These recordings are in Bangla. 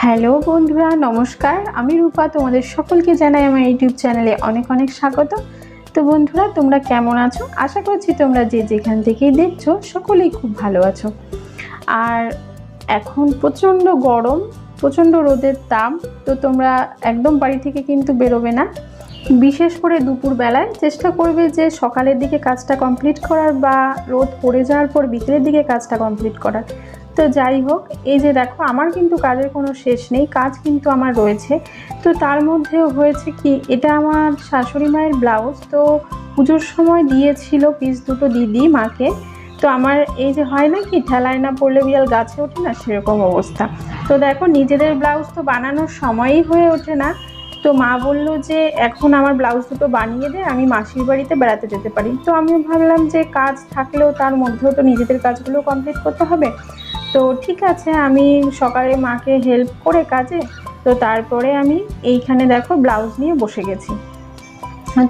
হ্যালো বন্ধুরা, নমস্কার। আমি রূপা, তোমাদের সকলকে জানাই আমার ইউটিউব চ্যানেলে অনেক অনেক স্বাগত। তো বন্ধুরা, তোমরা কেমন আছো? আশা করছি তোমরা যে যেখান থেকেই দেখছ, সকলেই খুব ভালো আছো। আর এখন প্রচণ্ড গরম, প্রচণ্ড রোদের তাপ, তো তোমরা একদম বাড়ি থেকে কিন্তু বেরোবে না। বিশেষ করে দুপুর বেলায় চেষ্টা করবে যে সকালের দিকে কাজটা কমপ্লিট করার বা রোদ পড়ে যাওয়ার পর বিকেলের দিকে কাজটা কমপ্লিট করার। তো যাই হোক, এই যে দেখো, আমার কিন্তু কাজের কোনো শেষ নেই, কাজ কিন্তু আমার রয়েছে। তো তার মধ্যেও হয়েছে কি, এটা আমার শাশুড়ি মায়ের ব্লাউজ, তো পুজোর সময় দিয়েছিল পিস দুটো দিদি মাকে। তো আমার এই যে হয় না কি, ঠেলায় না পড়লে বিড়াল গাছে ওঠে না, সেরকম অবস্থা। তো দেখো, নিজেদের ব্লাউজ তো বানানোর সময়ই হয়ে ওঠে না। তো মা বলল যে, এখন আমার ব্লাউজ দুটো বানিয়ে দে, আমি মাসির বাড়িতে বেড়াতে যেতে পারি। তো আমিও ভাবলাম যে, কাজ থাকলেও তার মধ্যেও তো নিজেদের কাজগুলো কমপ্লিট করতে হবে। তো ঠিক আছে, আমি সকালে মাকে হেল্প করে কাজে, তো তারপরে আমি এইখানে দেখো ব্লাউজ নিয়ে বসে গেছি।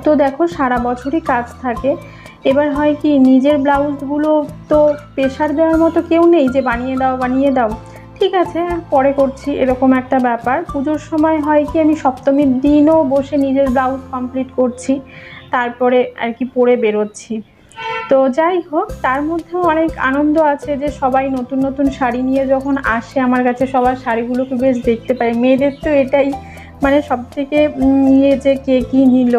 তো দেখো সারা বছরই কাজ থাকে। এবার হয় কি, নিজের ব্লাউজগুলো তো প্রেশার দেওয়ার মতো কেউ নেই যে বানিয়ে দাও বানিয়ে দাও। ঠিক আছে, পরে করছি, এরকম একটা ব্যাপার। পুজোর সময় হয় কি, আমি সপ্তমীর দিনও বসে নিজের ব্লাউজ কমপ্লিট করছি। তারপরে আর কি পরে বেরোচ্ছি। তো যাই হোক, তার মধ্যেও অনেক আনন্দ আছে যে সবাই নতুন নতুন শাড়ি নিয়ে যখন আসে, আমার কাছে সবার শাড়িগুলোকে বেশ দেখতে পাই। মেয়েদের তো এটাই মানে সব থেকে ইয়ে যে কে কী নিল।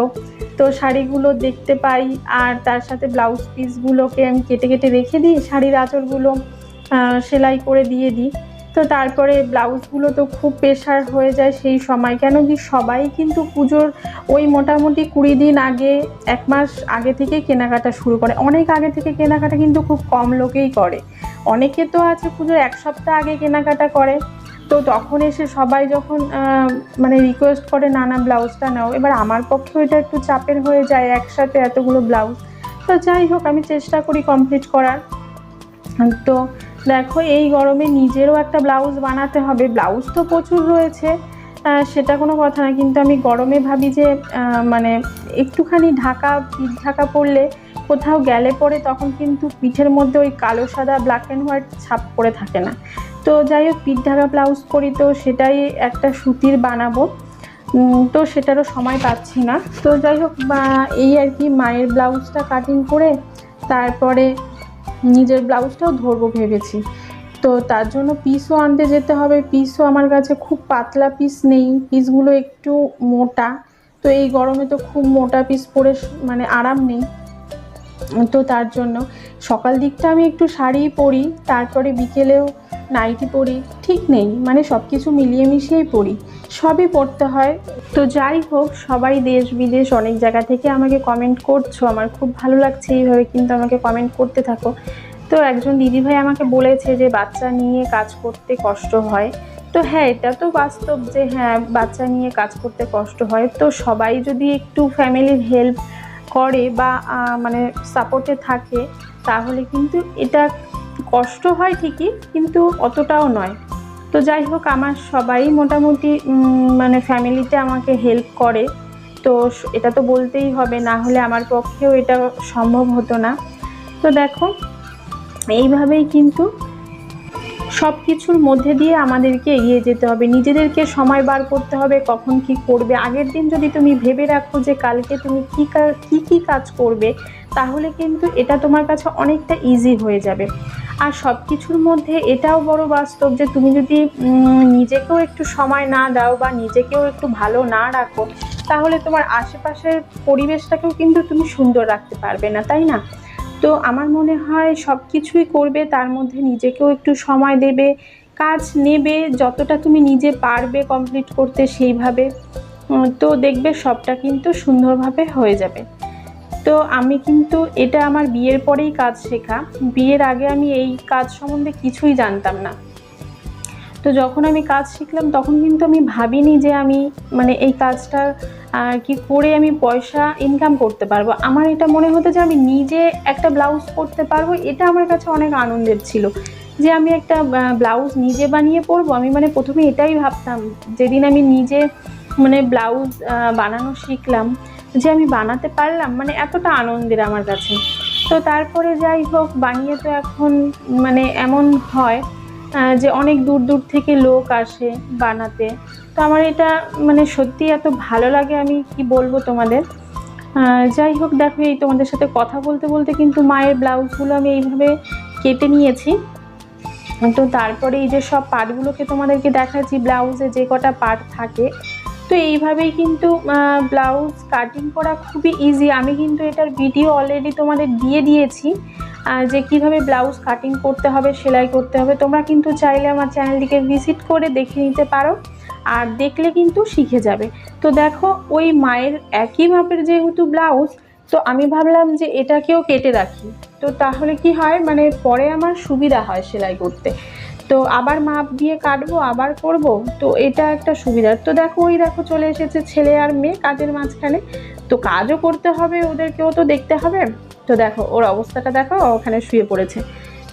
তো শাড়িগুলো দেখতে পাই আর তার সাথে ব্লাউজ পিসগুলোকে আমি কেটে কেটে রেখে দিই, শাড়ির আঁচলগুলো সেলাই করে দিয়ে দিই। তো তারপরে ব্লাউজগুলো তো খুব প্রেশার হয়ে যায় সেই সময়। কেন কি সবাই কিন্তু পুজোর ওই মোটামুটি কুড়ি দিন আগে, এক মাস আগে থেকে কেনাকাটা শুরু করে। অনেক আগে থেকে কেনাকাটা কিন্তু খুব কম লোকেই করে। অনেকে তো আছে পুজোর এক সপ্তাহ আগে কেনাকাটা করে। তো তখন এসে সবাই যখন মানে রিকোয়েস্ট করে না না ব্লাউজটা নাও। এবার আমার পক্ষেও এটা একটু চাপের হয়ে যায় একসাথে এতগুলো ব্লাউজ। তো যাই হোক, আমি চেষ্টা করি কমপ্লিট করার। তো দেখো, এই গরমে নিজেরও একটা ব্লাউজ বানাতে হবে। ব্লাউজ তো প্রচুর রয়েছে সেটা কোনো কথা না। কিন্তু আমি গরমে ভাবি যে মানে একটুখানি ঢাকা পিঠ ঢাকা পরলে কোথাও গেলে পরে তখন কিন্তু পিঠের মধ্যে ওই কালো, সাদা ব্ল্যাক অ্যান্ড হোয়াইট ছাপ পড়ে থাকে না। তো যাই হোক পিঠ ঢাকা ব্লাউজ করি তো, সেটাই একটা সুতির বানাবো। তো সেটারও সময় পাচ্ছি না। তো যাই হোক এই আর কি, মায়ের ব্লাউজটা কাটিং করে, তারপরে নিজের ব্লাউজটাও ধরবো ভেবেছি। তো তার জন্য পিসও আনতে যেতে হবে। পিসও আমার কাছে খুব পাতলা পিস নেই। পিসগুলো একটু মোটা। তো এই গরমে তো খুব মোটা পিস পরে মানে আরাম নেই। তো তার জন্য সকাল দিকটা আমি একটু শাড়ি পরি। তারপরে বিকেলেও নাইটি পরি, ঠিক নেই মানে সব কিছু মিলিয়ে মিশিয়েই পরি, সবই পড়তে হয়। তো যাই হোক, সবাই দেশ বিদেশ, অনেক জায়গা থেকে আমাকে কমেন্ট করছ, আমার খুব ভালো লাগছে এইভাবে কিন্তু আমাকে কমেন্ট করতে থাকো। তো একজন দিদিভাই আমাকে বলেছে যে, বাচ্চা নিয়ে কাজ করতে কষ্ট হয়। তো হ্যাঁ এটা তো বাস্তব যে হ্যাঁ বাচ্চা নিয়ে কাজ করতে কষ্ট হয়। তো সবাই যদি একটু ফ্যামিলির হেল্প করে বা মানে সাপোর্টে থাকে, তাহলে কিন্তু এটা কষ্ট হয় ঠিকই, কিন্তু অতটাও নয়। তো যাই হোক, আমার সবাই মোটামুটি মানে ফ্যামিলিতে আমাকে হেল্প করে। তো এটা তো বলতেই হবে, না হলে আমার পক্ষেও এটা সম্ভব হতো না। তো দেখো, এইভাবেই কিন্তু সব কিছুর মধ্যে দিয়ে আমাদেরকে এগিয়ে যেতে হবে। নিজেদেরকে সময় বার করতে হবে, কখন কি করবে। আগের দিন যদি তুমি ভেবে রাখো যে কালকে তুমি কী কা- কী কাজ করবে, তাহলে কিন্তু এটা তোমার কাছে অনেকটা ইজি হয়ে যাবে। আর সব কিছুর মধ্যে এটাও বড় বাস্তব যে তুমি যদি নিজেকেও একটু সময় না দাও বা নিজেকেও একটু ভালো না রাখো, তাহলে তোমার আশেপাশের পরিবেশটাকেও কিন্তু তুমি সুন্দর রাখতে পারবে না, তাই না? তো আমার মনে হয় সব কিছুই করবে, তার মধ্যে নিজেকেও একটু সময় দেবে, কাজ নেবে, যতটা তুমি নিজে পারবে কমপ্লিট করতে সেইভাবে তো দেখবে সবটা কিন্তু সুন্দরভাবে হয়ে যাবে। তো আমি কিন্তু এটা আমার বিয়ের পরেই কাজ শেখা। বিয়ের আগে আমি এই কাজ সম্বন্ধে কিছুই জানতাম না। তো যখন আমি কাজ শিখলাম, তখন কিন্তু আমি ভাবিনি যে আমি মানে এই কাজটা আর কি করে আমি পয়সা ইনকাম করতে পারব। আমার এটা মনে হতো যে আমি নিজে একটা ব্লাউজ করতে পারব। এটা আমার কাছে অনেক আনন্দের ছিল যে আমি একটা ব্লাউজ নিজে বানিয়ে পরবো। আমি মানে প্রথমে এটাই ভাবতাম, যেদিন আমি নিজে মানে ব্লাউজ বানানো শিখলাম যে আমি বানাতে পারলাম মানে এতটা আনন্দের আমার কাছে। তো তারপরে যাই হোক, বানিয়ে তো এখন মানে এমন হয় যে অনেক দূর দূর থেকে লোক আসে বানাতে। তো আমার এটা মানে সত্যি এত ভালো লাগে, আমি কি বলব তোমাদের? যাই হোক, দেখো, এই তোমাদের সাথে কথা বলতে বলতে কিন্তু মায়ের ব্লাউজগুলো আমি এইভাবে কেটে নিয়েছি। তো তারপরে এই যে সব পার্টগুলোকে তোমাদেরকে দেখাচ্ছি, ব্লাউজে যে কটা পার্ট থাকে তো এইভাবেই কিন্তু ব্লাউজ কাটিং করা খুবই ইজি আমি কিন্তু এটার ভিডিও অলরেডি তোমাদের দিয়ে দিয়েছি যে কীভাবে ব্লাউজ কাটিং করতে হবে, সেলাই করতে হবে। তোমরা কিন্তু চাইলে আমার চ্যানেলটিকে ভিজিট করে দেখে নিতে পারো, আর দেখলে কিন্তু শিখে যাবে। তো দেখো, ওই মায়ের একই মাপের যেহেতু ব্লাউজ তো আমি ভাবলাম যে এটাকেও কেটে রাখি। তো তাহলে কি হয় মানে পরে আমার সুবিধা হয় সেলাই করতে। তো আবার মাপ দিয়ে কাটবো, আবার করব, তো এটা একটা সুবিধার তো দেখো, ওই দেখো চলে এসেছে ছেলে আর মেয়ে কাজের মাঝখানে। তো কাজও করতে হবে ওদেরকেও তো দেখতে হবে। তো দেখো, ওর অবস্থাটা দেখো ওখানে শুয়ে পড়েছে।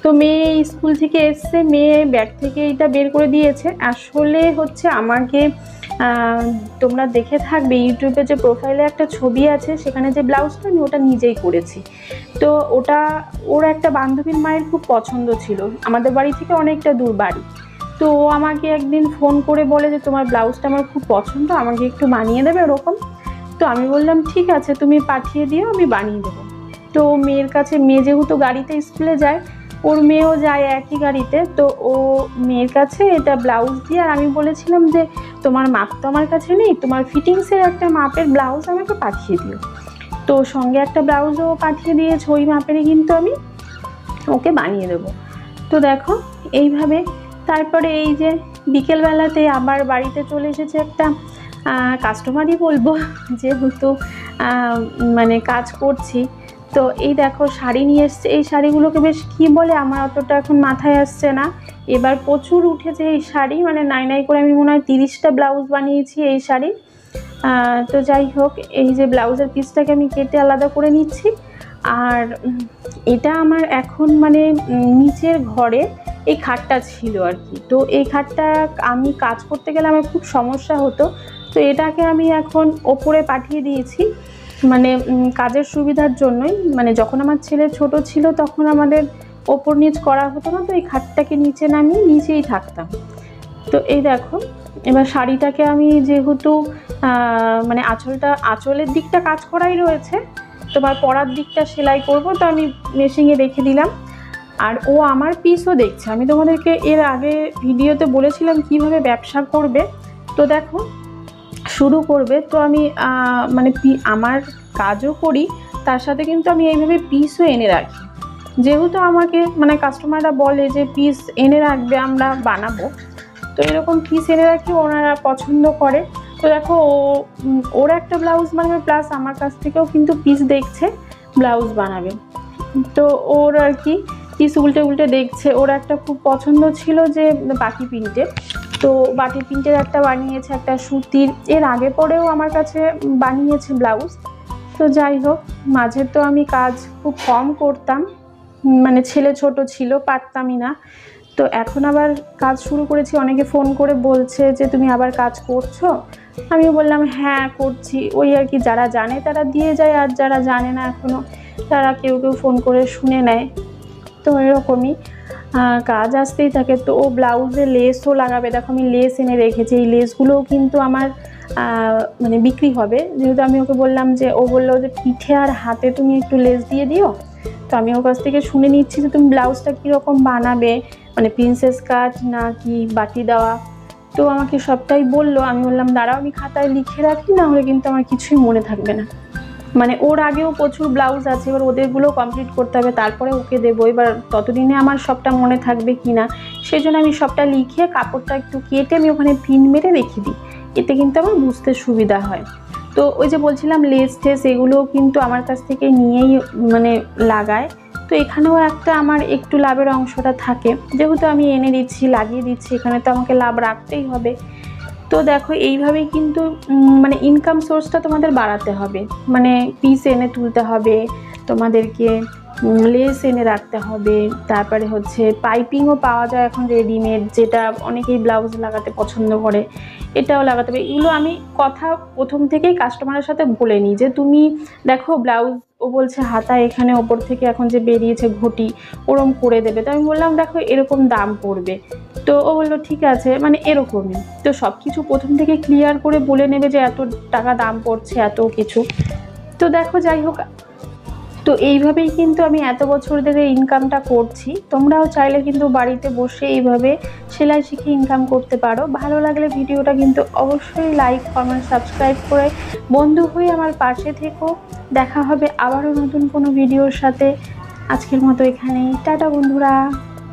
তো মেয়ে স্কুল থেকে এসছে, মেয়ে ব্যাগ থেকে এটা বের করে দিয়েছে। আসলে হচ্ছে আমাকে তোমরা দেখে থাকবে ইউটিউবে যে প্রোফাইলে একটা ছবি আছে, সেখানে যে ব্লাউজটা আমি ওটা নিজেই করেছি। তো ওটা, ওর একটা বান্ধবীর মায়ের খুব পছন্দ ছিল। আমাদের বাড়ি থেকে অনেকটা দূর বাড়ি। তো ও আমাকে একদিন ফোন করে বলে যে, তোমার ব্লাউজটা আমার খুব পছন্দ, আমাকে একটু বানিয়ে দেবে ওরকম? তো আমি বললাম, ঠিক আছে, তুমি পাঠিয়ে দিও, আমি বানিয়ে দেবো। তো মেয়ের কাছে, মেয়ে যেহেতু গাড়িতে স্কুলে যায় ওর মেয়েও যায় একই গাড়িতে, তো ও মেয়ের কাছে এটা ব্লাউজ দিয়ে, আর আমি বলেছিলাম যে, তোমার মাপ তো আমার কাছে নেই, তোমার ফিটিংসের একটা মাপের ব্লাউজ আমাকে পাঠিয়ে দিও। তো সঙ্গে একটা ব্লাউজও পাঠিয়ে দিয়েছে, ওই মাপেরই কিন্তু আমি ওকে বানিয়ে দেবো। তো দেখো, এইভাবে। তারপরে এই যে বিকেলবেলাতে আবার বাড়িতে চলে এসেছে একটা কাস্টমারই বলব, যেহেতু মানে কাজ করছি। তো এই দেখো, শাড়ি নিয়ে এসছে। এই শাড়িগুলোকে বেশ কি বলে? আমার অতটা এখন মাথায় আসছে না। এবার প্রচুর উঠেছে এই শাড়ি। মানে নাই নাই করে আমি মনে হয় তিরিশটা ব্লাউজ বানিয়েছি এই শাড়ি। তো যাই হোক, এই যে ব্লাউজের পিসটাকে আমি কেটে আলাদা করে নিচ্ছি। আর এটা আমার এখন মানে নিচের ঘরে এই খাটটা ছিল আর কি। তো এই খাটটা আমি কাজ করতে গেলে আমার খুব সমস্যা হতো। তো এটাকে আমি এখন ওপরে পাঠিয়ে দিয়েছি। মানে কাজের সুবিধার জন্যই। মানে যখন আমার ছেলে ছোট ছিল তখন আমাদের ওপর নিচ করা হতো না। তো এই খাটটাকে নিচে নামিয়ে নিচেই থাকতাম। তো এই দেখো, এবার শাড়িটাকে আমি যেহেতু মানে আঁচলটা, আঁচলের দিকটা কাজ করাই রয়েছে তোমার পরার দিকটা সেলাই করব। তো আমি মেশিনে রেখে দিলাম। আর ও আমার পিসও দেখছে। আমি তোমাদেরকে এর আগে ভিডিওতে বলেছিলাম কীভাবে ব্যবসা করবে। তো দেখো, শুরু করবে। তো আমি মানে আমার কাজও করি, তার সাথে কিন্তু আমি এইভাবে পিসও এনে রাখি। যেহেতু আমাকে মানে কাস্টমাররা বলে যে পিস এনে রাখবে, আমরা বানাবো। তো এরকম পিস এনে রাখি, ওনারা পছন্দ করে। তো দেখো, ও ওর একটা ব্লাউজ বানাবে প্লাস আমার কাছ থেকেও কিন্তু পিস দেখছে ব্লাউজ বানাবে। তো ওর আর কি পিস উল্টে উল্টে দেখছে। ওর একটা খুব পছন্দ ছিল যে, বাটি প্রিন্টে তো বাটি প্রিন্টের একটা বানিয়েছে, একটা সুতির। এর আগে পরেও আমার কাছে বানিয়েছে ব্লাউজ। তো যাই হোক, মাঝে তো আমি কাজ খুব কম করতাম। মানে ছেলে ছোট ছিল, পারতামই না। তো এখন আবার কাজ শুরু করেছি। অনেকে ফোন করে বলছে যে, তুমি আবার কাজ করছ? আমি বললাম হ্যাঁ করছি। ওই আর কি, যারা জানে তারা দিয়ে যায়, আর যারা জানে না এখনও তারা কেউ কেউ ফোন করে শুনে নেয়। তো এরকমই। কাজ আসতেই থাকে। তো ও ব্লাউজে লেসও লাগাবে। দেখো আমি লেস এনে রেখেছি। এই লেসগুলোও কিন্তু আমার মানে বিক্রি হবে। যেহেতু আমি ওকে বললাম যে, ও বলল যে, পিঠে আর হাতে তুমি একটু লেস দিয়ে দিও? তো আমি ওর কাছ থেকে শুনে নিচ্ছি যে, তুমি ব্লাউজটা কীরকম বানাবে? মানে প্রিন্সেস কাট না কি বাটি দেওয়া? তো আমাকে সবটাই বলল। আমি বললাম, দাঁড়াও, আমি খাতায় লিখে রাখি, না হলে কিন্তু আমার কিছুই মনে থাকবে না। মানে ওর আগেও প্রচুর ব্লাউজ আছে, এবার ওদেরগুলো কমপ্লিট করতে হবে, তারপরে ওকে দেবো। এবার ততদিনে আমার সবটা মনে থাকবে কি না সেই জন্য আমি সবটা লিখে কাপড়টা একটু কেটে আমি ওখানে পিন মেরে রেখে দিই। এতে কিন্তু আমার বুঝতে সুবিধা হয়। তো ওই যে বলছিলাম লেস টেস এগুলোও কিন্তু আমার কাছ থেকে নিয়েই মানে লাগায়। তো এখানেও একটা আমার একটু লাভের অংশটা থাকে। যেহেতু আমি এনে দিচ্ছি, লাগিয়ে দিচ্ছি, এখানে তো আমাকে লাভ রাখতেই হবে। তো দেখো, এইভাবেই কিন্তু মানে ইনকাম সোর্সটা তোমাদের বাড়াতে হবে। মানে পিস এনে তুলতে হবে তোমাদেরকে। লেস এনে রাখতে হবে। তারপরে হচ্ছে পাইপিংও পাওয়া যায় এখন রেডিমেড যেটা অনেকেই ব্লাউজ লাগাতে পছন্দ করে, এটাও লাগাতে হবে। এগুলো আমি কথা প্রথম থেকেই কাস্টমারের সাথে বলে নিই যে, তুমি দেখো ব্লাউজ ও বলছে হাতা এখানে, ওপর থেকে এখন যে বেরিয়েছে ঘটি, ওরম করে দেবে। তো আমি বললাম, দেখো, এরকম দাম পড়বে। তো ও বলল, ঠিক আছে। মানে এরকমই। তো সব কিছু প্রথম থেকে ক্লিয়ার করে বলে নেবে যে, এত টাকা দাম পড়ছে, এত কিছু। তো দেখো, যাই হোক তো এইভাবেই কিন্তু আমি এত বছর ধরে ইনকামটা করছি। তোমরাও চাইলে কিন্তু বাড়িতে বসে এইভাবে সেলাই শিখে ইনকাম করতে পারো। ভালো লাগলে ভিডিওটা কিন্তু অবশ্যই লাইক কমেন্ট সাবস্ক্রাইব করে বন্ধু হয়ে আমার পাশে থেকো। দেখা হবে আবারও নতুন কোনো ভিডিওর সাথে। আজকের মতো এখানেই। টাটা বন্ধুরা।